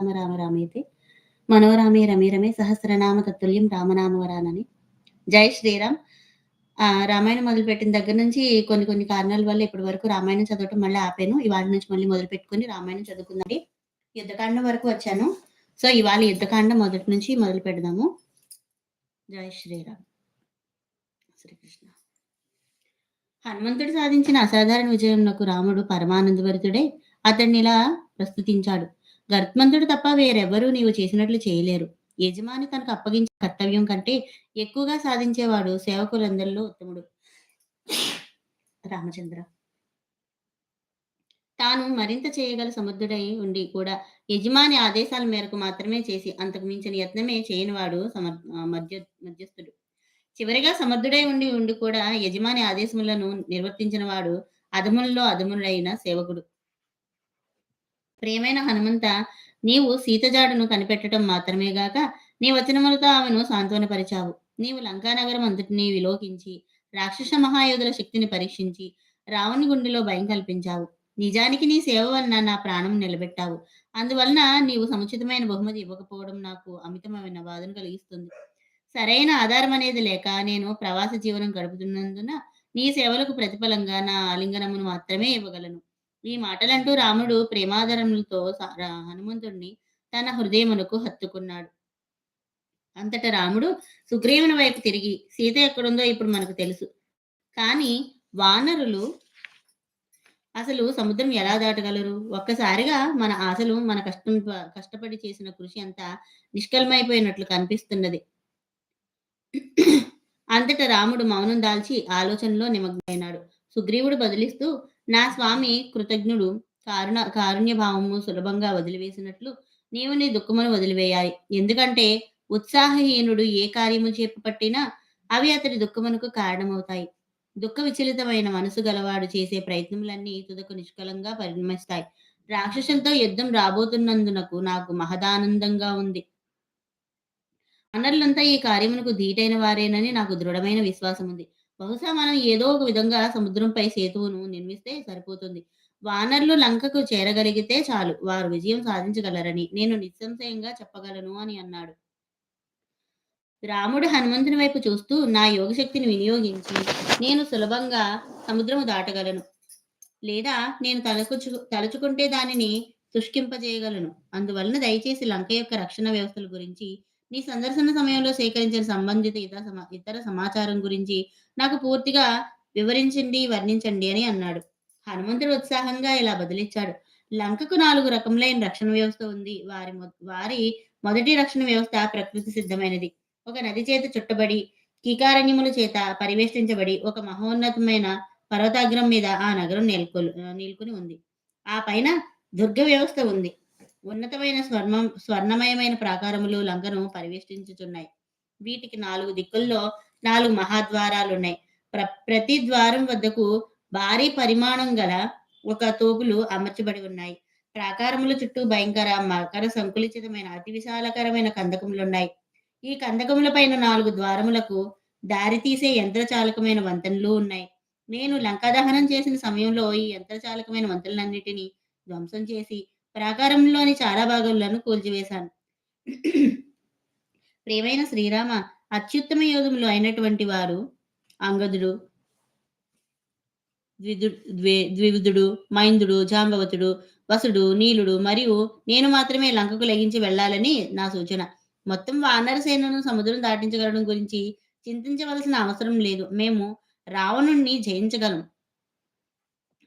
రామ రామ రామేతే మనోరామే రమే రమే సహస్రనామ తత్తుల్యం రామనామవరానని. జై శ్రీరామ్. రామాయణం మొదలుపెట్టిన దగ్గర నుంచి కొన్ని కొన్ని కారణాల వల్ల ఇప్పటి వరకు రామాయణం చదవటం మళ్ళీ ఆపాను. ఇవాళ నుంచి మళ్ళీ మొదలు పెట్టుకుని రామాయణం చదువుకుందండి యుద్ధకాండం వరకు వచ్చాను. సో ఇవాళ యుద్ధకాండం మొదటి నుంచి మొదలు పెడదాము. జై శ్రీరామ్. శ్రీకృష్ణ. హనుమంతుడు సాధించిన అసాధారణ విజయంలో రాముడు పరమానందభరితుడే అతన్ని ఇలా ప్రస్తుతించాడు. గర్త్మంతుడు తప్ప వేరెవరూ నీవు చేసినట్లు చేయలేరు. యజమాని తనకు అప్పగించిన కర్తవ్యం కంటే ఎక్కువగా సాధించేవాడు సేవకులందరిలో ఉత్తముడు. రామచంద్ర. తాను మరింత చేయగల సముద్రుడై ఉండి కూడా యజమాని ఆదేశాల మేరకు మాత్రమే చేసి అంతకు మించిన యత్నమే చేయనివాడు సమర్ మధ్య మధ్యస్థుడు. చివరిగా సమర్థుడై ఉండి ఉండి కూడా యజమాని ఆదేశములను నిర్వర్తించిన వాడు అధములలో అధముడైన సేవకుడు. ప్రియమైన హనుమంత నీవు సీతజాడును కనిపెట్టడం మాత్రమే గాక నీ వచనములతో ఆమెను సాంత్వనపరిచావు. నీవు లంకానగరం అంతటిని విలోకించి రాక్షస మహాయోధుల శక్తిని పరీక్షించి రావణి గుండెలో భయం కల్పించావు. నిజానికి నీ సేవ వలన నా ప్రాణం నిలబెట్టావు. అందువలన నీవు సముచితమైన బహుమతి ఇవ్వకపోవడం నాకు అమితమైన బాధను కలిగిస్తుంది. సరైన ఆధారం అనేది లేక నేను ప్రవాస జీవనం గడుపుతున్నందున నీ సేవలకు ప్రతిఫలంగా నా ఆలింగనమును మాత్రమే ఇవ్వగలను. ఈ మాటలంటూ రాముడు ప్రేమాదరములతో హనుమంతుడిని తన హృదయమునకు హత్తుకున్నాడు. అంతట రాముడు సుగ్రీవుని వైపు తిరిగి సీత ఎక్కడుందో ఇప్పుడు మనకు తెలుసు. కానీ వానరులు అసలు సముద్రం ఎలా దాటగలరు? ఒక్కసారిగా మన ఆశలు మన కష్టం కష్టపడి చేసిన కృషి అంతా నిష్కల్మైపోయినట్లు కనిపిస్తున్నది. అంతట రాముడు మౌనం దాల్చి ఆలోచనలో నిమగ్నమైనాడు. సుగ్రీవుడు బదిలిస్తూ నా స్వామి కృతజ్ఞుడు. కారుణ కారుణ్య భావము సులభంగా వదిలివేసినట్లు నీవు నీ దుఃఖమును వదిలివేయాలి. ఎందుకంటే ఉత్సాహహీనుడు ఏ కార్యము చేపట్టినా అవి అతడి దుఃఖమునకు కారణమవుతాయి. దుఃఖ విచలితమైన మనసు గలవాడు చేసే ప్రయత్నములన్నీ తుదకు నిష్కలంగా పరిణమిస్తాయి. రాక్షసులతో యుద్ధం రాబోతున్నందునకు నాకు మహదానందంగా ఉంది. అనర్లంతా ఈ కార్యమునకు ధీటైన వారేనని నాకు దృఢమైన విశ్వాసం ఉంది బహుశా మనం ఏదో ఒక విధంగా సముద్రంపై సేతువును నిర్మిస్తే సరిపోతుంది. వానర్లు లంకకు చేరగలిగితే చాలు. వారు విజయం సాధించగలరని నేను నిస్సంశయంగా చెప్పగలను అని అన్నాడు. రాముడు హనుమంతుని వైపు చూస్తూ నా యోగశక్తిని వినియోగించి నేను సులభంగా సముద్రము దాటగలను. లేదా నేను తలకుచు తలుచుకుంటే దానిని తుష్కింపజేయగలను అందువలన దయచేసి లంక యొక్క రక్షణ వ్యవస్థల గురించి నీ సందర్శన సమయంలో సేకరించిన సంబంధిత ఇతర సమా ఇతర సమాచారం గురించి నాకు పూర్తిగా వివరించండి వర్ణించండి అని అన్నాడు. హనుమంతుడు ఉత్సాహంగా ఇలా బదిలిచ్చాడు. లంకకు నాలుగు రకములైన రక్షణ వ్యవస్థ ఉంది. వారి మొ- వారి మొదటి రక్షణ వ్యవస్థ ప్రకృతి సిద్ధమైనది. ఒక నది చేత చుట్టబడి కీకారణ్యముల చేత పరివేష్టించబడి ఒక మహోన్నతమైన పర్వతాగ్రం మీద ఆ నగరం నెలకొలు నిలుకుని ఉంది. ఆ పైన దుర్గ వ్యవస్థ ఉంది. ఉన్నతమైన స్వర్ణం స్వర్ణమయమైన ప్రాకారములు లంకను పరివేష్టించుచున్నాయి. వీటికి నాలుగు దిక్కుల్లో నాలుగు మహాద్వారాలు ఉన్నాయి ప్ర ప్రతి ద్వారం వద్దకు భారీ పరిమాణం గల ఒక తోపులు అమర్చబడి ఉన్నాయి. ప్రాకారముల చుట్టూ భయంకర మకర సంకులిచితమైన అతి విశాలకరమైన కందకములు ఉన్నాయి ఈ కందకముల పైన నాలుగు ద్వారములకు దారి తీసే యంత్రచాలకమైన వంతెనలు ఉన్నాయి. నేను లంకా దహనం చేసిన సమయంలో ఈ యంత్రచాలకమైన వంతెనలన్నిటినీ ధ్వంసం చేసి ప్రాకారంలోని చాలా భాగాలను కూల్చివేశాను. ప్రియమైన శ్రీరామ అత్యుత్తమ యోధములు అయినటువంటి వారు అంగదుడు ద్విధుడు మైందుడు జాంబవతుడు వసుడు నీలుడు మరియు నేను మాత్రమే లంకకు లెగించి వెళ్ళాలని నా సూచన. మొత్తం వానర సేనను సముద్రం దాటించగలడం గురించి చింతించవలసిన అవసరం లేదు. మేము రావణుణ్ణి జయించగలం.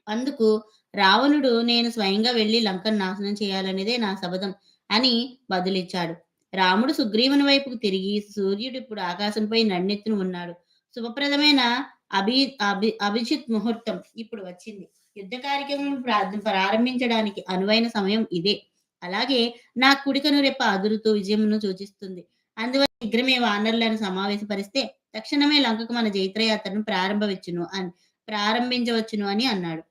అందుకు రావణుడు నేను స్వయంగా వెళ్ళి లంకను నాశనం చేయాలనేదే నా శబదం అని బదులిచ్చాడు. రాముడు సుగ్రీవుని వైపుకు తిరిగి సూర్యుడు ఇప్పుడు ఆకాశంపై నన్నెత్తును ఉన్నాడు. శుభప్రదమైన అభి అభి అభిజిత్ ముహూర్తం ఇప్పుడు వచ్చింది. యుద్ధ కార్యక్రమం ప్రారంభ- ప్రారంభించడానికి అనువైన సమయం ఇదే. అలాగే నా కుడికను రెప్ప అదురుతూ విజయమును సూచిస్తుంది. అందువల్ల శీఘ్రమే వానరులను సమావేశపరిస్తే తక్షణమే లంకకు మన జైత్రయాత్రను ప్రారంభవచ్చును అని ప్రారంభించవచ్చును అని అన్నాడు.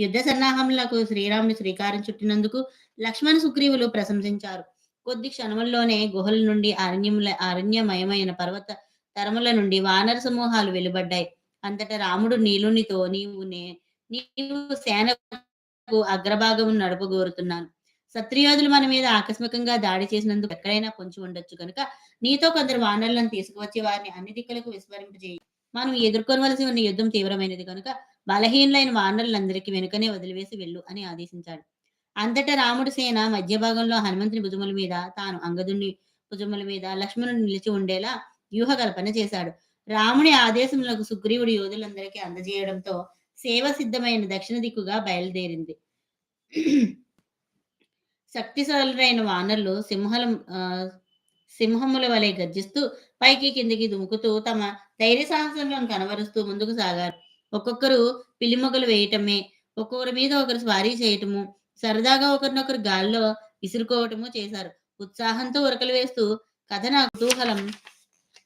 యుద్ధ సన్నాహములకు శ్రీరాముని శ్రీకారం చుట్టినందుకు లక్ష్మణ సుగ్రీవులు ప్రశంసించారు. కొద్ది క్షణముల్లోనే గుహల నుండి అరణ్యముల అరణ్యమయమైన పర్వత తరముల నుండి వానర సమూహాలు వెలువడ్డాయి. అంతటా రాముడు నీలునితో నీవు నే నీవు సేనకు అగ్రభాగము నడుపగోరుతున్నాను సత్రియోధులు మన మీద ఆకస్మికంగా దాడి చేసినందుకు ఎక్కడైనా పొంచి ఉండొచ్చు కనుక నీతో కొందరు వానరులను తీసుకువచ్చి వారిని అన్ని దిక్కులకు విస్మరింపజేయి. మనం ఎదుర్కొనవలసి ఉన్న యుద్ధం తీవ్రమైనది కనుక బలహీనులైన వానరులందరికీ వెనుకనే వదిలివేసి వెళ్ళు అని ఆదేశించాడు. అంతటా రాముడి సేన మధ్య భాగంలో హనుమంతుని భుజముల మీద తాను అంగదుని భుజముల మీద లక్ష్మణుడు నిలిచి ఉండేలా వ్యూహ కల్పన చేశాడు. రాముని ఆదేశములకు సుగ్రీవుడు యోధులందరికీ అందజేయడంతో సేవ సిద్ధమైన దక్షిణ దిక్కుగా బయలుదేరింది. శక్తిశాలురైన వానరులు సింహల సింహముల వలె గర్జిస్తూ పైకి కిందికి దుముకుతూ తమ ధైర్య సాహసంలో కనబరుస్తూ ముందుకు సాగారు. ఒక్కొక్కరు పిల్లిమొగలు వేయటమే ఒక్కొక్కరి మీద ఒకరు స్వారీ చేయటము సరదాగా ఒకరినొకరు గాల్లో విసురుకోవటము చేశారు. ఉత్సాహంతో ఉరకలు వేస్తూ కథన కుతూహలం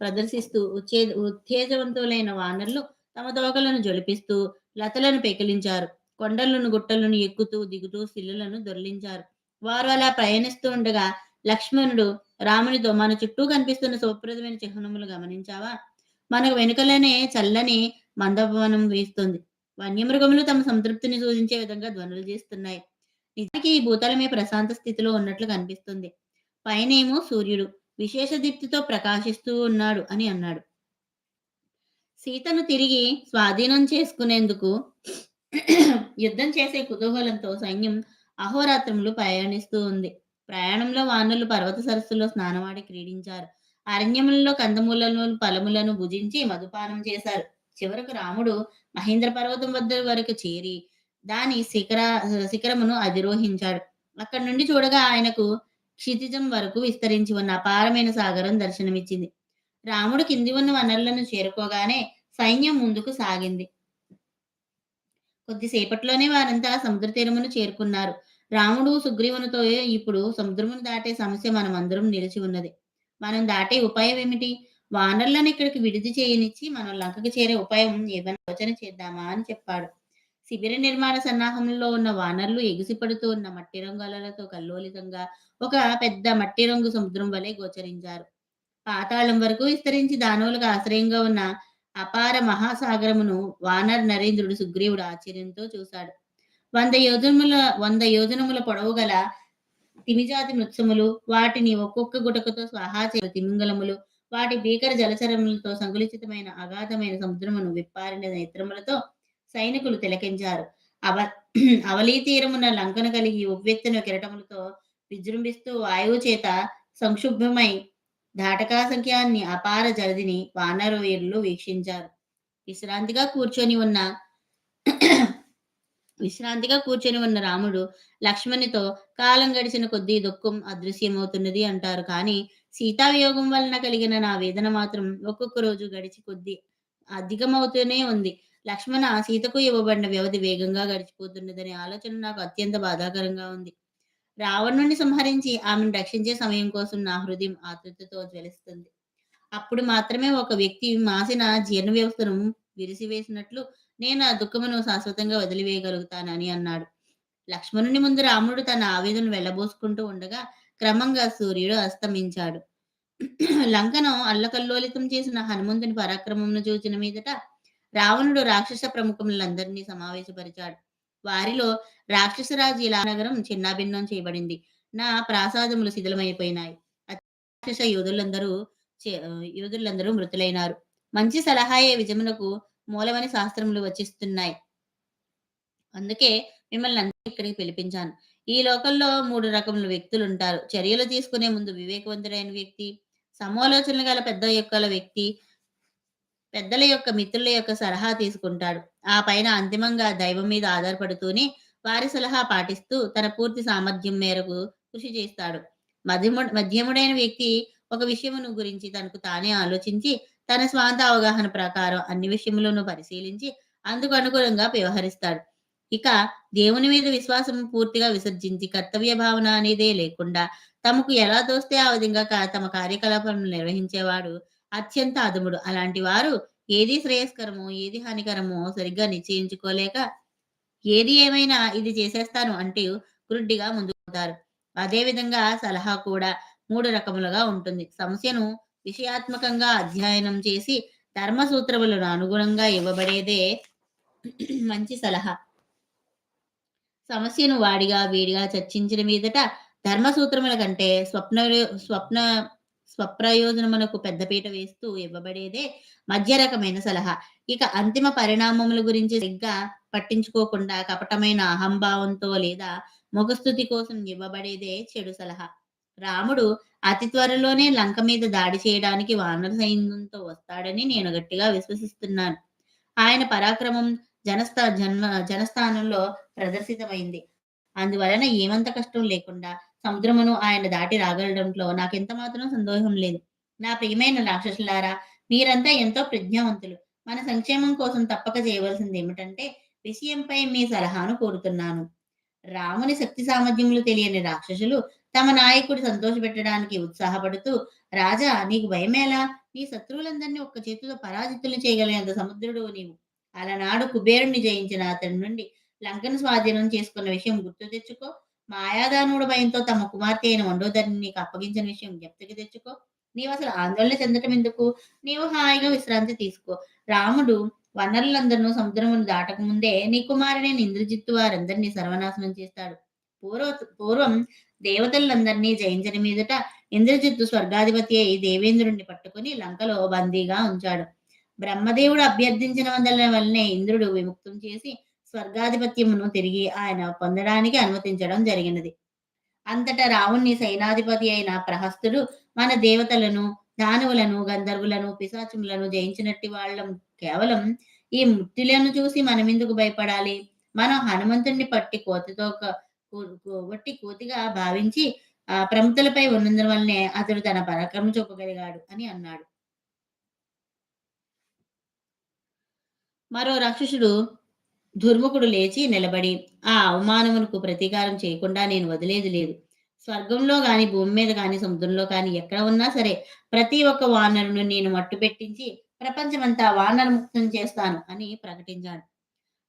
ప్రదర్శిస్తూ ఉచ్చే ఉత్తేజవంతులైన వానరులు తమ తోకలను జొలిపిస్తూ లతలను పెకిలించారు. కొండలను గుట్టలను ఎక్కుతూ దిగుతూ శిల్లులను దొర్లించారు. వారు అలా ప్రయాణిస్తూ ఉండగా లక్ష్మణుడు రామునితో మన చుట్టూ కనిపిస్తున్న శుభప్రదమైన చిహ్నములు గమనించావా? మనకు వెనుకలనే చల్లని మందభవనం వీస్తుంది. వన్యమృగములు తమ సంతృప్తిని సూచించే విధంగా ధ్వనులు చేస్తున్నాయి. నిజానికి ఈ భూతలమే ప్రశాంత స్థితిలో ఉన్నట్లు కనిపిస్తుంది. పైనేమో సూర్యుడు విశేష దీప్తితో ప్రకాశిస్తూ ఉన్నాడు అని అన్నాడు. సీతను తిరిగి స్వాధీనం చేసుకునేందుకు యుద్ధం చేసే కుతూహలంతో సైన్యం అహోరాత్రములు ప్రయాణిస్తూ ఉంది. ప్రయాణంలో వానలు పర్వత సరస్సులో స్నానమాడి క్రీడించారు. అరణ్యములలో కందమూలను ఫలములను భుజించి మధుపానం చేశారు. చివరకు రాముడు మహేంద్ర పర్వతం వద్ద వరకు చేరి దాని శిఖర శిఖరమును అధిరోహించాడు. అక్కడి నుండి చూడగా ఆయనకు క్షితిజం వరకు విస్తరించి ఉన్న అపారమైన సాగరం దర్శనమిచ్చింది. రాముడు కింది ఉన్న వనరులను చేరుకోగానే సైన్యం ముందుకు సాగింది. కొద్దిసేపట్లోనే వారంతా సముద్ర తీరమును చేరుకున్నారు. రాముడు సుగ్రీవునితో ఇప్పుడు సముద్రమును దాటే సమస్య మనమందరం నిలిచి ఉన్నది. మనం దాటే ఉపాయం ఏమిటి? వానరులను ఇక్కడికి విడిది చేయనిచ్చి మనం లంకకు చేరే ఉపాయం ఏమైనా ఆలోచన చేద్దామా అని చెప్పాడు. శిబిర నిర్మాణ సన్నాహంలో ఉన్న వానరులు ఎగిసిపడుతూ ఉన్న మట్టి రంగులతో కల్లోలితంగా ఒక పెద్ద మట్టి రంగు సముద్రం వలె గోచరించారు. పాతాళం వరకు విస్తరించి దానవులకు ఆశ్రయంగా ఉన్న అపార మహాసాగరమును వానర్ నరేంద్రుడు సుగ్రీవుడు ఆశ్చర్యంతో చూశాడు. వంద యోజనముల వంద యోజనముల పొడవు గల తిమిజాతి మృత్సములు వాటిని ఒక్కొక్క గుటకతో స్వాహా చేయ తిమింగలములు వాటి భీకర జలచరములతో సంకులిచితమైన అగాధమైన సముద్రమును విప్పారిన నేత్రములతో సైనికులు తిలకించారు. అవ అవలీ తీరమున లంకను కలిగి ఉవ్వెత్తిన కిరటములతో విజృంభిస్తూ వాయువు చేత సంక్షుబ్ధమై దాటకా సంఖ్యాన్ని అపార జలదిని వానరవీరులు వీక్షించారు. విశ్రాంతిగా కూర్చొని ఉన్న విశ్రాంతిగా కూర్చొని ఉన్న రాముడు లక్ష్మణునితో కాలం గడిచిన కొద్దీ దుఃఖం అదృశ్యమవుతున్నది అంటారు. కానీ సీతావియోగం వలన కలిగిన నా వేదన మాత్రం ఒక్కొక్క రోజు గడిచి కొద్దీ అధికమవుతూనే ఉంది. లక్ష్మణ సీతకు ఇవ్వబడిన వ్యవధి వేగంగా గడిచిపోతున్నదనే ఆలోచన నాకు అత్యంత బాధాకరంగా ఉంది. రావణుని సంహరించి ఆమెను రక్షించే సమయం కోసం నా హృదయం ఆతృతతో జ్వలిస్తుంది. అప్పుడు మాత్రమే ఒక వ్యక్తి మాసిన జీర్ణ వ్యవస్థను విరిసివేసినట్లు నేను ఆ దుఃఖమును శాశ్వతంగా వదిలివేయగలుగుతానని అన్నాడు. లక్ష్మణుని ముందు రాముడు తన ఆవేదన వెళ్ళబోసుకుంటూ ఉండగా క్రమంగా సూర్యుడు అస్తమించాడు. లంకను అల్లకల్లోలితం చేసిన హనుమంతుని పరాక్రమమును చూచిన మీదట రావణుడు రాక్షస ప్రముఖులందరినీ సమావేశపరిచాడు. వారిలో రాక్షసరాజు ఇలా నగరం చిన్నాభిన్నం చేయబడింది. నా ప్రాసాదములు శిథిలమైపోయినాయి. రాక్షస యోధులందరూ చే- యోధులందరూ మృతులైనారు. మంచి సలహాయే విజమునకు మూలమని శాస్త్రములు వచ్చిస్తున్నాయి అందుకే మిమ్మల్ని అందరూ ఇక్కడికి పిలిపించాను. ఈ లోకంలో మూడు రకముల వ్యక్తులు ఉంటారు చర్యలు తీసుకునే ముందు వివేకవంతుడైన వ్యక్తి సమాలోచనలు గల పెద్ద యొక్క వ్యక్తి పెద్దల యొక్క మిత్రుల యొక్క సలహా తీసుకుంటాడు. ఆ పైన అంతిమంగా దైవం మీద ఆధారపడుతూనే వారి సలహా పాటిస్తూ తన పూర్తి సామర్థ్యం మేరకు కృషి చేస్తాడు. మధ్యము మధ్యముడైన వ్యక్తి ఒక విషయమును గురించి తనకు తానే ఆలోచించి తన స్వాంత అవగాహన ప్రకారం అన్ని విషయములను పరిశీలించి అందుకు అనుగుణంగా వ్యవహరిస్తాడు. ఇక దేవుని మీద విశ్వాసం పూర్తిగా విసర్జించి కర్తవ్య భావన అనేదే లేకుండా తమకు ఎలా తోస్తే ఆ విధంగా తమ కార్యకలాపాలను నిర్వహించేవాడు అత్యంత అదుముడు అలాంటి వారు ఏది శ్రేయస్కరమో ఏది హానికరమో సరిగ్గా నిశ్చయించుకోలేక ఏది ఏమైనా ఇది చేసేస్తాను అంటూ గురుడ్డిగా ముందుకుతారు అదేవిధంగా అదే విధంగా సలహా కూడా మూడు రకములుగా ఉంటుంది. సమస్యను విషయాత్మకంగా అధ్యయనం చేసి ధర్మ సూత్రములను అనుగుణంగా ఇవ్వబడేదే మంచి సలహా. సమస్యను వాడిగా వేడిగా చర్చించిన మీదట ధర్మసూత్రముల కంటే స్వప్న స్వప్న స్వప్రయోజనమునకు పెద్దపీట వేస్తూ ఇవ్వబడేదే మధ్య రకమైన సలహా. ఇక అంతిమ పరిణామముల గురించి సరిగ్గా పట్టించుకోకుండా కపటమైన అహంభావంతో లేదా ముఖస్థుతి కోసం ఇవ్వబడేదే చెడు సలహా. రాముడు అతి త్వరలోనే లంక మీద దాడి చేయడానికి వానర సైన్యంతో వస్తాడని నేను గట్టిగా విశ్వసిస్తున్నాను. ఆయన పరాక్రమం జనస్థా జన్మ జనస్థానంలో ప్రదర్శితమైంది. అందువలన ఏమంత కష్టం లేకుండా సముద్రమును ఆయన దాటి రాగలడంలో నాకెంత మాత్రం సందేహం లేదు. నా ప్రియమైన రాక్షసులారా మీరంతా ఎంతో ప్రజ్ఞావంతులు. మన సంక్షేమం కోసం తప్పక చేయవలసింది ఏమిటంటే విషయంపై మీ సలహాను కోరుతున్నాను. రాముని శక్తి సామర్థ్యములు తెలియని రాక్షసులు తమ నాయకుడి సంతోషపెట్టడానికి ఉత్సాహపడుతూ రాజా నీకు భయమేలా? నీ శత్రువులందరినీ ఒక్క చేతితో పరాజితులు చేయగలిగినంత సముద్రుడు నీవు. అలనాడు కుబేరుణ్ణి జయించిన అతడి నుండి లంకను స్వాధీనం చేసుకున్న విషయం గుర్తు తెచ్చుకో. మాయాదానుడు భయంతో తమ కుమార్తె అయిన మండోదరిని నీకు అప్పగించిన విషయం జ్ఞప్తికి తెచ్చుకో. నీవు అసలు ఆందోళన చెందటం ఎందుకు? నీవు హాయిగా విశ్రాంతి తీసుకో. రాముడు వనరులందరినూ సముద్రమును దాటక ముందే నీ కుమారుడైన ఇంద్రజిత్తు వారందరినీ సర్వనాశనం చేస్తాడు. పూర్వ పూర్వం దేవతలందరినీ జయించని మీదట ఇంద్రజిత్తు స్వర్గాధిపతి అయి దేవేంద్రుడిని పట్టుకుని లంకలో బందీగా ఉంచాడు. బ్రహ్మదేవుడు అభ్యర్థించిన వందల వల్లనే ఇంద్రుడు విముక్తం చేసి స్వర్గాధిపత్యమును తిరిగి ఆయన పొందడానికి అనుమతించడం జరిగినది. అంతటా రావుణ్ణి సైనాధిపతి అయిన ప్రహస్తుడు మన దేవతలను దానవులను గంధర్వులను పిశాచములను జయించినట్టు వాళ్ళం కేవలం ఈ ముట్టిలను చూసి మనం ఎందుకు భయపడాలి? మనం హనుమంతుణ్ణి పట్టి కోతితో కొట్టి కోతిగా భావించి ఆ ప్రముఖులపై ఉన్నందున వల్లనే అతడు తన పరాక్రమం చూపగలిగాడు అని అన్నాడు. మరో రాక్షసుడు దుర్ముఖుడు లేచి నిలబడి ఆ అవమానమునకు ప్రతీకారం చేయకుండా నేను వదిలేది లేదు. స్వర్గంలో గాని భూమి మీద గాని సముద్రంలో కానీ ఎక్కడ ఉన్నా సరే ప్రతి ఒక్క వానరును నేను మట్టు పెట్టించి ప్రపంచమంతా వానర ముక్తం చేస్తాను అని ప్రకటించాడు.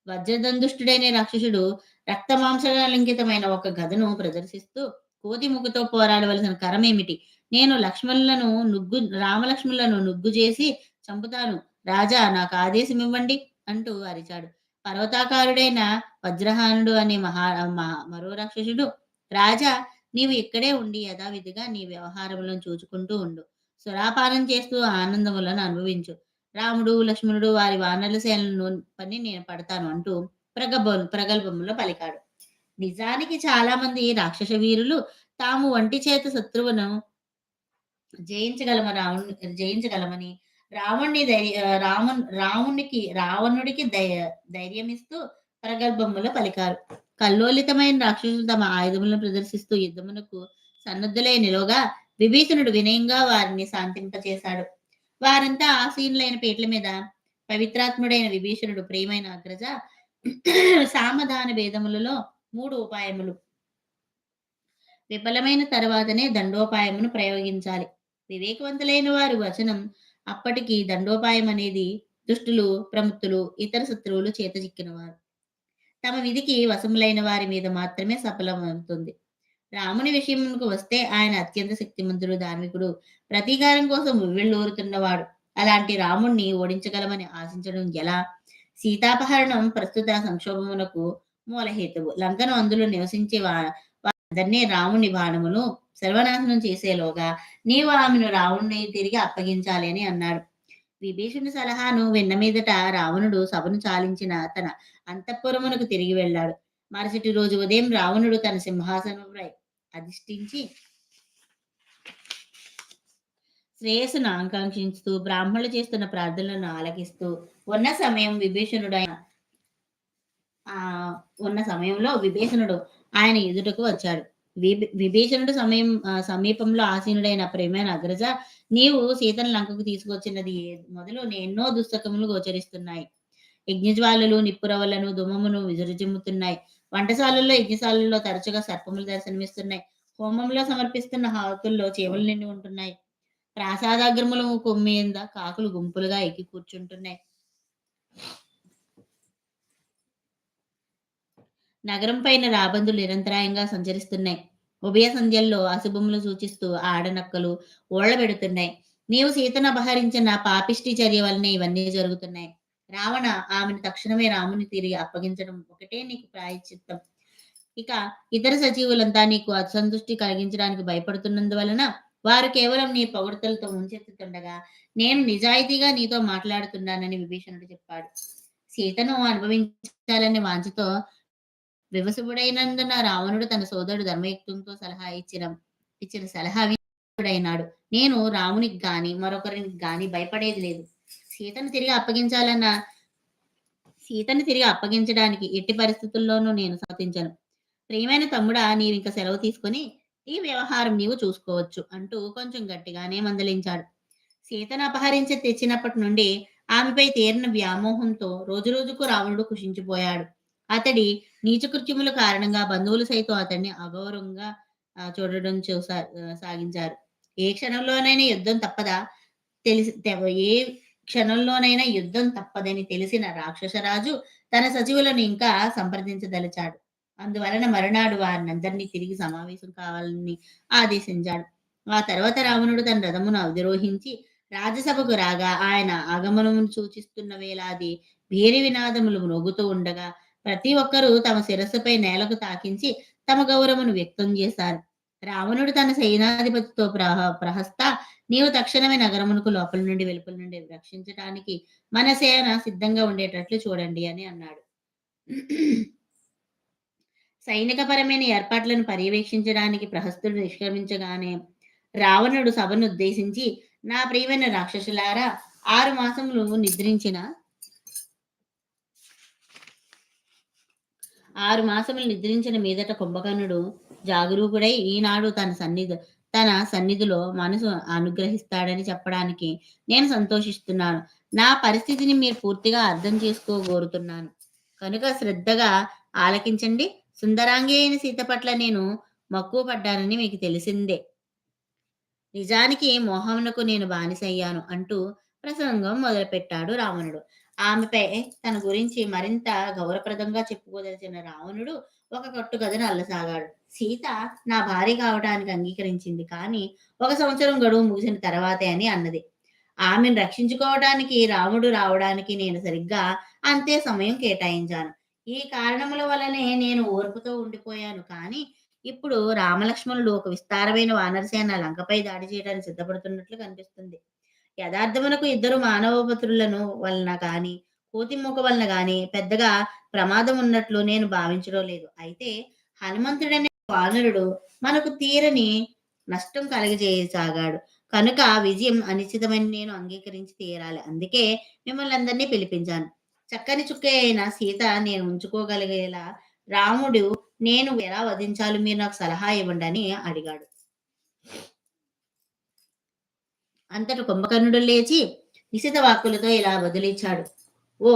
వజ్రదందుష్టుడైన రాక్షసుడు రక్తమాంసలింకితమైన ఒక గదను ప్రదర్శిస్తూ కోతి ముక్కుతో పోరాడవలసిన కరమేమిటి? నేను లక్ష్మణులను నుగ్గు రామలక్ష్మణులను నుగ్గు చేసి చంపుతాను. రాజా నాకు ఆదేశం ఇవ్వండి అంటూ అరిచాడు. పర్వతాకారుడైన వజ్రహానుడు అనే మహా మరో రాక్షసుడు రాజా నీవు ఇక్కడే ఉండి యథావిధిగా నీ వ్యవహారములను చూచుకుంటూ ఉండు. సురాపానం చేస్తూ ఆనందములను అనుభవించు. రాముడు లక్ష్మణుడు వారి వానరుల సేనలను పని నేను పడతాను అంటూ ప్రగభ ప్రగల్భములో పలికాడు. నిజానికి చాలా మంది రాక్షస వీరులు తాము వంటి చేత శత్రువును జయించగలమ రావణు జయించగలమని రావణ్ణి ధైర్య రావణ్ రావణునికి రావణుడికి ధై ధైర్యం ఇస్తూ ప్రగల్భములు పలికారు. కల్లోలితమైన రాక్షసులు తమ ఆయుధములను ప్రదర్శిస్తూ యుద్ధమునకు సన్నద్ధులై నిలువగా విభీషణుడు వినయంగా వారిని శాంతింపచేశాడు. వారంతా ఆసీనులైన పీటల మీద పవిత్రాత్ముడైన విభీషణుడు ప్రియమైన అగ్రజ సామధాన భేదములలో మూడు ఉపాయములు. విఫలమైన తర్వాతనే దండోపాయమును ప్రయోగించాలి. వివేకవంతులైన వారి వచనం అప్పటికి దండోపాయం అనేది దుష్టులు ప్రముక్తులు ఇతర శత్రువులు చేత చిక్కినవారు. తమ విధికి వశములైన వారి మీద మాత్రమే సఫలమవుతుంది రాముని విషయంకు వస్తే ఆయన అత్యంత శక్తిమంతుడు ధార్మికుడు. ప్రతీకారం కోసం ఉవ్వెళ్ళూరుతున్నవాడు. అలాంటి రాముణ్ణి ఓడించగలమని ఆశించడం ఎలా? సీతాపహరణం ప్రస్తుత సంక్షోభమునకు మూలహేతువు. లంకను అందులో నివసించే వారందరినీ రాముని బాణములు సర్వనాశనం చేసేలోగా నీవు ఆమెను రావణుని తిరిగి అప్పగించాలి అని అన్నాడు. విభీషణుని సలహాను విన్న మీదట రావణుడు సభను చాలించిన తన అంతఃపురమునకు తిరిగి వెళ్ళాడు. మరుసటి రోజు ఉదయం రావణుడు తన సింహాసనంపై అధిష్ఠించి శ్రేయస్సును ఆకాంక్షిస్తూ బ్రాహ్మణులు చేస్తున్న ప్రార్థనలను ఆలకిస్తూ ఉన్న సమయం విభీషణుడు ఆయన ఆ ఉన్న సమయంలో విభీషణుడు ఆయన ఎదుటకు వచ్చాడు. విభీషణుడు సమయం సమీపంలో ఆసీనుడైన ప్రేమైన అగ్రజ నీవు సీతను లంకకు తీసుకొచ్చినది ఏ- మొదలు ఎన్నో దుస్తకములు గోచరిస్తున్నాయి. యజ్ఞజ్వాలలు నిప్పురవలను దుమమును విజృజిమ్ముతున్నాయి వంటశాలల్లో యజ్ఞశాలల్లో తరచుగా సర్పములు దర్శనమిస్తున్నాయి. హోమంలో సమర్పిస్తున్న హాతుల్లో చేవలు నిండి ఉంటున్నాయి. ప్రాసాదాగ్రములు కొమ్మింద కాకులు గుంపులుగా ఎక్కి కూర్చుంటున్నాయి. నగరం పైన రాబందులు నిరంతరాయంగా సంచరిస్తున్నాయి. ఉభయ సంధ్యల్లో అశుభములు సూచిస్తూ ఆడనక్కలు ఓళ్ళబెడుతున్నాయి నీవు సీతను అపహరించిన పాపిష్టి చర్య వలన ఇవన్నీ జరుగుతున్నాయి. రావణ ఆమెను తక్షణమే రాముని తిరిగి అప్పగించడం ఒకటే నీకు ప్రాయశ్చిత్తం. ఇక ఇతర సజీవులంతా నీకు అసంతృష్టి కలిగించడానికి భయపడుతున్నందువలన వారు కేవలం నీ పొగడతలతో ముంచెత్తుతుండగా నేను నిజాయితీగా నీతో మాట్లాడుతున్నానని విభీషణుడు చెప్పాడు. సీతను అనుభవించాలనే వాంఛతో వివసుడైనందున రావణుడు తన సోదరుడు ధర్మయుక్తంతో సలహా ఇచ్చిన ఇచ్చిన సలహా వినుడైనాడు నేను రామునికి గాని మరొకరికి గాని భయపడేది లేదు. సీతను తిరిగి అప్పగించాలన్న సీతను తిరిగి అప్పగించడానికి ఎట్టి పరిస్థితుల్లోనూ నేను సమ్మతించను ప్రియమైన తమ్ముడా నీవు ఇంకా సెలవు తీసుకొని ఈ వ్యవహారం నీవు చూసుకోవచ్చు అంటూ కొంచెం గట్టిగానే మందలించాడు. సీతను అపహరించి తెచ్చినప్పటి నుండి ఆమెపై తీరిన వ్యామోహంతో రోజురోజుకు రావణుడు కుషించిపోయాడు. అతడి నీచకృత్యముల కారణంగా బంధువులు సైతం అతన్ని అగౌరవంగా చూడడం చూసా సాగించారు. ఏ క్షణంలోనైనా యుద్ధం తప్పదా? తెలిసి ఏ క్షణంలోనైనా యుద్ధం తప్పదని తెలిసిన రాక్షసరాజు తన సచివులను ఇంకా సంప్రదించదలిచాడు. అందువలన మరునాడు వారినందరినీ తిరిగి సమావేశం కావాలని ఆదేశించాడు. ఆ తర్వాత రావణుడు తన రథమును అధిరోహించి రాజసభకు రాగా ఆయన ఆగమనమును సూచిస్తున్న వేలాది భేరి వినాదములు మ్రోగుతూ ఉండగా ప్రతి ఒక్కరూ తమ శిరస్సుపై నేలకు తాకించి తమ గౌరవమును వ్యక్తం చేశారు. రావణుడు తన సైనాధిపతితో ప్రహ ప్రహస్త నీవు తక్షణమే నగరమునకు లోపల నుండి వెలుపల నుండి రక్షించడానికి మన సేన సిద్ధంగా ఉండేటట్లు చూడండి అని అన్నాడు. సైనికపరమైన ఏర్పాట్లను పర్యవేక్షించడానికి ప్రహస్తుడు నిష్క్రమించగానే రావణుడు సభను ఉద్దేశించి నా ప్రియమైన రాక్షసులారా ఆరు మాసములు నిద్రించిన ఆరు మాసములు నిద్రించిన మీదట కుంభకర్ణుడు జాగరూకుడై ఈనాడు తన సన్నిధి తన సన్నిధిలో మనసు అనుగ్రహిస్తాడని చెప్పడానికి నేను సంతోషిస్తున్నాను. నా పరిస్థితిని మీరు పూర్తిగా అర్థం చేసుకోగోరుతున్నాను. కనుక శ్రద్ధగా ఆలకించండి. సుందరాంగి అయిన సీత పట్ల నేను మక్కువ పడ్డానని మీకు తెలిసిందే. నిజానికి మోహమునకు నేను బానిసయ్యాను అంటూ ప్రసంగం మొదలుపెట్టాడు రావణుడు. ఆమెపై తన గురించి మరింత గౌరవప్రదంగా చెప్పుకోదలిచిన రావణుడు ఒక కట్టు కథను అల్లసాగాడు. సీత నా భార్య కావడానికి అంగీకరించింది కానీ ఒక సంవత్సరం గడువు ముగిసిన తర్వాతే అని అన్నది. ఆమెను రక్షించుకోవడానికి రాముడు రావడానికి నేను సరిగ్గా అంతే సమయం కేటాయించాను. ఈ కారణముల వల్లనే నేను ఓర్పుతో ఉండిపోయాను కానీ ఇప్పుడు రామలక్ష్మణులు ఒక విస్తారమైన వానరసేన లంకపై దాడి చేయడానికి సిద్ధపడుతున్నట్లు కనిపిస్తుంది. యథార్థమునకు ఇద్దరు మానవపుత్రులను వలన గాని కోతిమూక వలన గాని పెద్దగా ప్రమాదం ఉన్నట్లు నేను భావించడం లేదు. అయితే హనుమంతుడనే వానరుడు మనకు తీరని నష్టం కలగజేయసాగాడు. కనుక విజయం అనిశ్చితమని నేను అంగీకరించి తీరాలి. అందుకే మిమ్మల్ని అందరినీ పిలిపించాను. చక్కని చుక్క అయిన సీత నేను ఉంచుకోగలిగేలా రాముడు నేను ఎలా వధించాలో మీరు నాకు సలహా ఇవ్వండి అని అడిగాడు. అంతట కుంభకర్ణుడు లేచి నిశిత వాక్కులతో ఇలా బదులిచ్చాడు ఓ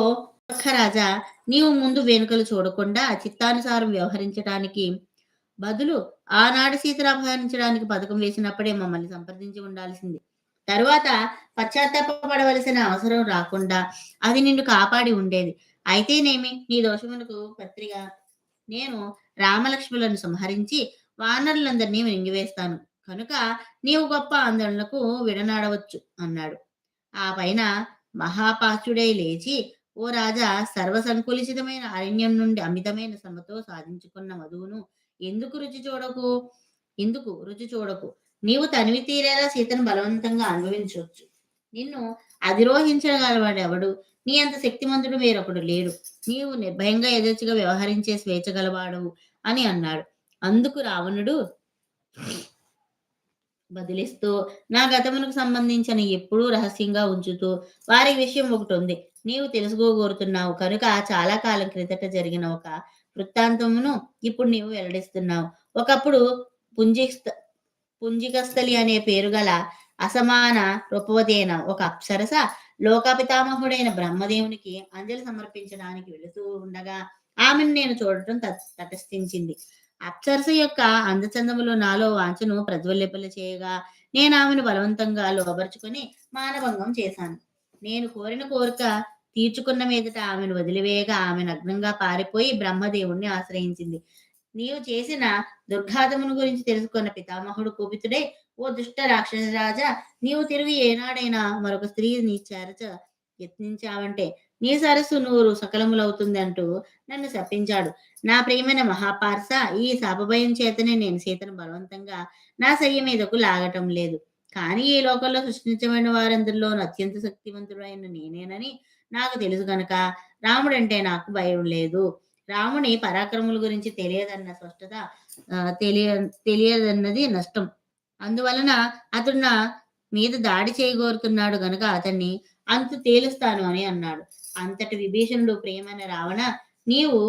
రాజా నీవు ముందు వెనుకలు చూడకుండా చిత్తానుసారం వ్యవహరించడానికి బదులు ఆనాడు సీతను అపహరించడానికి పథకం వేసినప్పుడే మమ్మల్ని సంప్రదించి ఉండాల్సింది. తరువాత పశ్చాత్తాపడవలసిన అవసరం రాకుండా అది నిన్ను కాపాడి ఉండేది. అయితేనేమి? నీ దోషమునకు పత్రిక నేను రామలక్ష్ములను సంహరించి వానరులందరినీ మింగివేస్తాను కనుక నీవు గొప్ప ఆందోళనకు విడనాడవచ్చు అన్నాడు. ఆ పైన మహాపాచుడై లేచి ఓ రాజా సర్వసంకులిసితమైన అరణ్యం నుండి అమితమైన శ్రమతో సాధించుకున్న మధువును ఎందుకు రుచి చూడకు? ఎందుకు రుచి చూడకు? నీవు తనివి తీరేలా సీతను బలవంతంగా అనుభవించవచ్చు. నిన్ను అధిరోహించగలవాడు ఎవడు నీ అంత శక్తిమంతుడు వేరొకడు లేడు. నీవు నిర్భయంగా ఎదర్చిగా వ్యవహరించే స్వేచ్ఛ గలవాడవు అని అన్నాడు. అందుకు రావణుడు బదిలిస్తూ నా గతమునకు సంబంధించిన ఎప్పుడూ రహస్యంగా ఉంచుతూ వారి విషయం ఒకటి ఉంది. నీవు తెలుసుకోగోరుతున్నావు కనుక చాలా కాలం క్రితట జరిగిన ఒక వృత్తాంతమును ఇప్పుడు నీవు వెల్లడిస్తున్నావు. ఒకప్పుడు పుంజిస్త పుంజికస్థలి అనే పేరు గల అసమాన రూపవతి అయిన ఒక అప్సరస లోకపితామహుడైన బ్రహ్మదేవునికి అంజలి సమర్పించడానికి వెళుతూ ఉండగా ఆమెను నేను చూడటం తటస్థించింది. అప్సరస యొక్క అందచందములు నాలో వాంఛను ప్రజ్వల్లిపల చేయగా నేను ఆమెను బలవంతంగా లోబరుచుకుని మానభంగం చేశాను. నేను కోరిన కోరిక తీర్చుకున్న మీదట ఆమెను వదిలివేయగా ఆమె నగ్నంగా పారిపోయి బ్రహ్మదేవుణ్ణి ఆశ్రయించింది. నీవు చేసిన దుర్ఘాతమును గురించి తెలుసుకున్న పితామహుడు కోపితుడే ఓ దుష్ట రాక్షస రాజా నీవు తిరిగి ఏనాడైనా మరొక స్త్రీని చేరచ యత్నించావంటే నీ సరస్సు నూరు సకలములవుతుంది అంటూ నన్ను శపించాడు. నా ప్రియమైన మహాపార్స ఈ శాపభయం చేతనే నేను సీతను బలవంతంగా నా శయ్య మీదకు లాగటం లేదు. కానీ ఈ లోకంలో సృష్టించబడిన వారందరిలోనూ అత్యంత శక్తివంతుడైన నేనేనని నాకు తెలుసు కనుక రాముడంటే నాకు భయం లేదు. రాముని పరాక్రముల గురించి తెలియదన్న స్పష్టత తెలియ తెలియదన్నది నష్టం. అందువలన అతడు నా మీద దాడి చేయగోరుతున్నాడు గనుక అతన్ని అంతు తేలుస్తాను అని అన్నాడు. అంతటి విభీషణుడు ప్రియమైన రావణ నీవు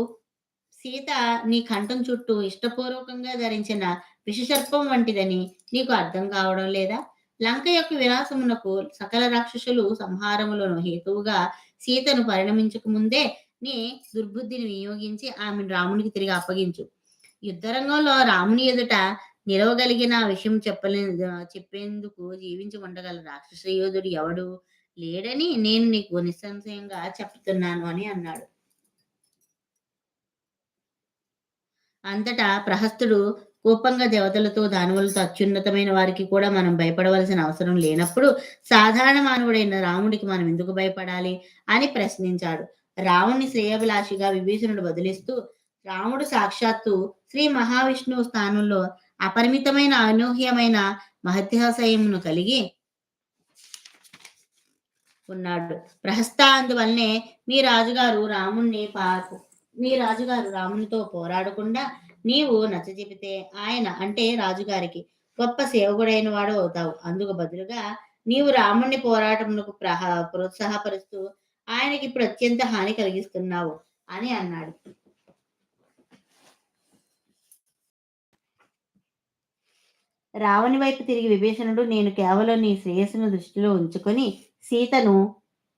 సీత నీ కంఠం చుట్టూ ఇష్టపూర్వకంగా ధరించిన విషసర్పం వంటిదని నీకు అర్థం కావడం లేదా? లంక యొక్క వినాశమునకు సకల రాక్షసులు సంహారములను హేతువుగా సీతను పరిణమించక ముందే నీ దుర్బుద్ధిని వినియోగించి ఆమెను రామునికి తిరిగి అప్పగించు. యుద్ధరంగంలో రాముని ఎదుట నిలవగలిగిన విషయం చెప్పలే చెప్పేందుకు జీవించి ఉండగల రాక్షస యోధుడు ఎవడు? లేడని నేను నీకు నిస్సంశయంగా చెప్తున్నాను అని అన్నాడు. అంతటా ప్రహస్తుడు కోపంగా దేవతలతో దానవులతో అత్యున్నతమైన వారికి కూడా మనం భయపడవలసిన అవసరం లేనప్పుడు సాధారణ మానవుడైన రాముడికి మనం ఎందుకు భయపడాలి అని ప్రశ్నించాడు. రాముని శ్రేయభిలాషిగా విభీషణుడు బదిలిస్తూ రాముడు సాక్షాత్తు శ్రీ మహావిష్ణువు స్థానంలో అపరిమితమైన అనూహ్యమైన మహత్యాశయమును కలిగి ఉన్నాడు ప్రహస్త అందువల్లనే మీ రాజుగారు రాముణ్ణి పాకు మీ రాజుగారు రామునితో పోరాడకుండా నీవు నచ్చజెపితే ఆయన అంటే రాజుగారికి గొప్ప సేవకుడైన వాడు అవుతావు. అందుకు బదులుగా నీవు రాముణ్ణి పోరాటమునకు ప్రహ ప్రోత్సాహపరుస్తూ ఆయనకి ఇప్పుడు అత్యంత హాని కలిగిస్తున్నావు అని అన్నాడు. రావణి వైపు తిరిగి విభీషణుడు నేను కేవలం నీ శ్రేయస్సును దృష్టిలో ఉంచుకొని సీతను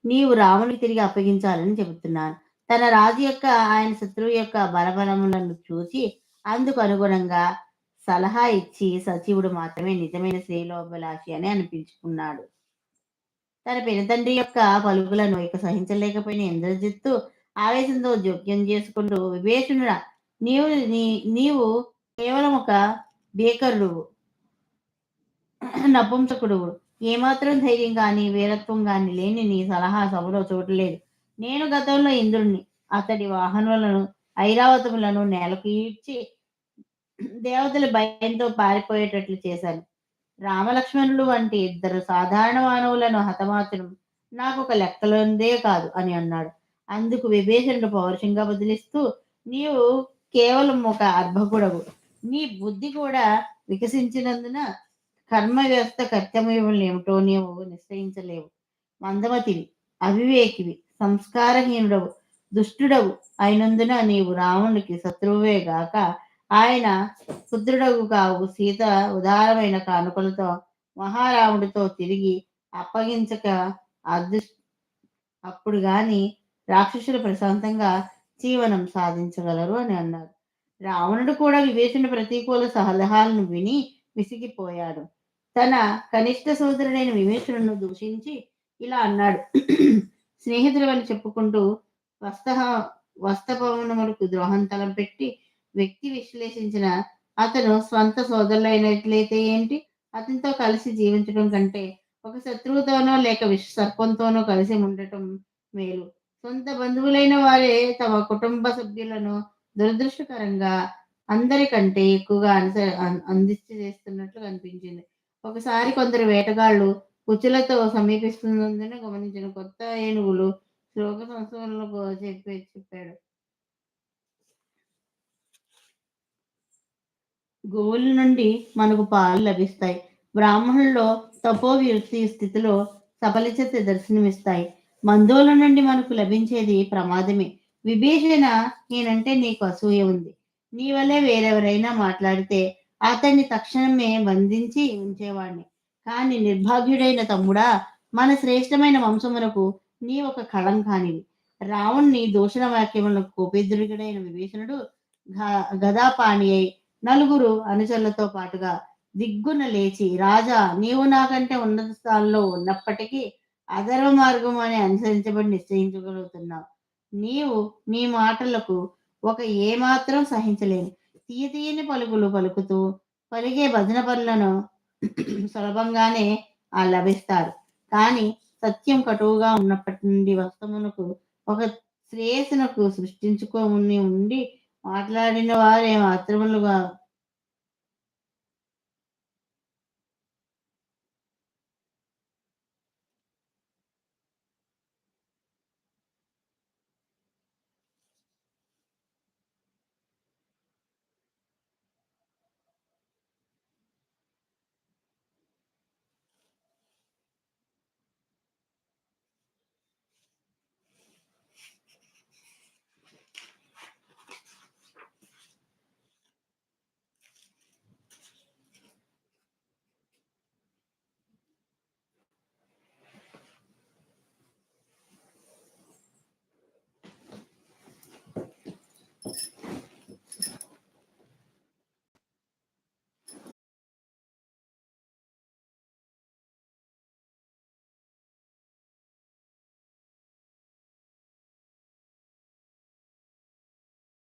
నీవు రాముని తిరిగి అప్పగించాలని చెబుతున్నాను. తన రాజు యొక్క ఆయన శత్రువు యొక్క బలబలములను చూసి అందుకు అనుగుణంగా సలహా ఇచ్చి సచివుడు మాత్రమే నిజమైన శ్రీలోభలాషి అని అనిపించుకున్నాడు. తన పెనతండ్రి యొక్క పలుకులను ఇక సహించలేకపోయిన ఇంద్రజిత్తు ఆవేశంతో జోక్యం చేసుకుంటూ విభీషణుడా నీవు నీ నీవు కేవలం ఒక బేకరుడు నపుంసకుడు ఏమాత్రం ధైర్యం కానీ వీరత్వం కానీ లేని నీ సలహా సభలో చూడలేదు నేను గతంలో ఇంద్రుణ్ణి అతడి వాహనాలను ఐరావతములను నేలకు ఈడ్చి దేవతల భయంతో పారిపోయేటట్లు చేశాను. రామలక్ష్మణులు వంటి ఇద్దరు సాధారణ మానవులను హతమార్చడం నాకు ఒక లెక్కలోందే కాదు అని అన్నాడు. అందుకు విభీషణుడు పౌరుషంగా బదిలిస్తూ నీవు కేవలం ఒక అర్భకుడవు. నీ బుద్ధి కూడా వికసించినందున కర్మ వ్యవస్థ కర్తవ్యములు ఏమిటో నీవు నిశ్చయించలేవు. మందమతివి అవివేకివి సంస్కారహీనుడవు దుష్టుడవు అయినందున నీవు రావణుడికి శత్రువే గాక ఆయన శుద్రుడవు కావు. సీత ఉదారమైన కానుకలతో మహారాముడితో తిరిగి అప్పగించక అదృష్ట అప్పుడు గాని రాక్షసులు ప్రశాంతంగా జీవనం సాధించగలరు అని అన్నారు. రావణుడు కూడా వివేచన ప్రతికూల సలహాలను విని విసిగిపోయాడు. తన కనిష్ట సోదరుడైన విమేశ్వరును దూషించి ఇలా అన్నాడు. స్నేహితులు అని చెప్పుకుంటూ వస్త వస్తపవనములకు ద్రోహం తలపెట్టి వ్యక్తి విశ్లేషించిన అతను స్వంత సోదరులైనట్లయితే ఏంటి? అతనితో కలిసి జీవించడం కంటే ఒక శత్రువుతోనో లేక విష సర్పంతోనో కలిసి ఉండటం మేలు. సొంత బంధువులైన వారే తమ కుటుంబ సభ్యులను దురదృష్టకరంగా అందరికంటే ఎక్కువగా అనుస అందించి చేస్తున్నట్లు కనిపించింది. ఒకసారి కొందరు వేటగాళ్ళు కుచ్చులతో సమీపిస్తున్నందున గమనించిన కొత్త ఏనుగులు శ్లోక సంస్కరణలకు చెప్పి చెప్పాడు. గోవుల నుండి మనకు పాలు లభిస్తాయి. బ్రాహ్మణుల్లో తపోవిరుత్తి స్థితిలో సఫలిచత దర్శనమిస్తాయి. మందువుల నుండి మనకు లభించేది ప్రమాదమే. విభీషణ నేనంటే నీకు అసూయ ఉంది. నీ వల్లే వేరెవరైనా మాట్లాడితే అతన్ని తక్షణమే బంధించి ఉంచేవాడిని. కానీ నిర్భాగ్యుడైన తమ్ముడా మన శ్రేష్టమైన వంశమునకు నీ ఒక కళం కానివి. రావణ్ణి దూషణ వాక్యములకు కోపేద్రుడైన విభీషణుడు గదాపాణి అయి నలుగురు అనుచరులతో పాటుగా దిగ్గున లేచి రాజా నీవు నాకంటే ఉన్నత స్థానంలో ఉన్నప్పటికీ అధర్వ మార్గం అని అనుసరించబడి నిశ్చయించగలుగుతున్నావు. నీవు నీ మాటలకు ఒక ఏమాత్రం సహించలేను తీయ తీయని పలుకులు పలుకుతూ పలిగే భజన పనులను సులభంగానే ఆ లభిస్తారు. కానీ సత్యం కటువుగా ఉన్నప్పటి నుండి వస్తమునకు ఒక శ్రేయస్సునకు సృష్టించుకొని ఉండి మాట్లాడిన వారే మాత్రములుగా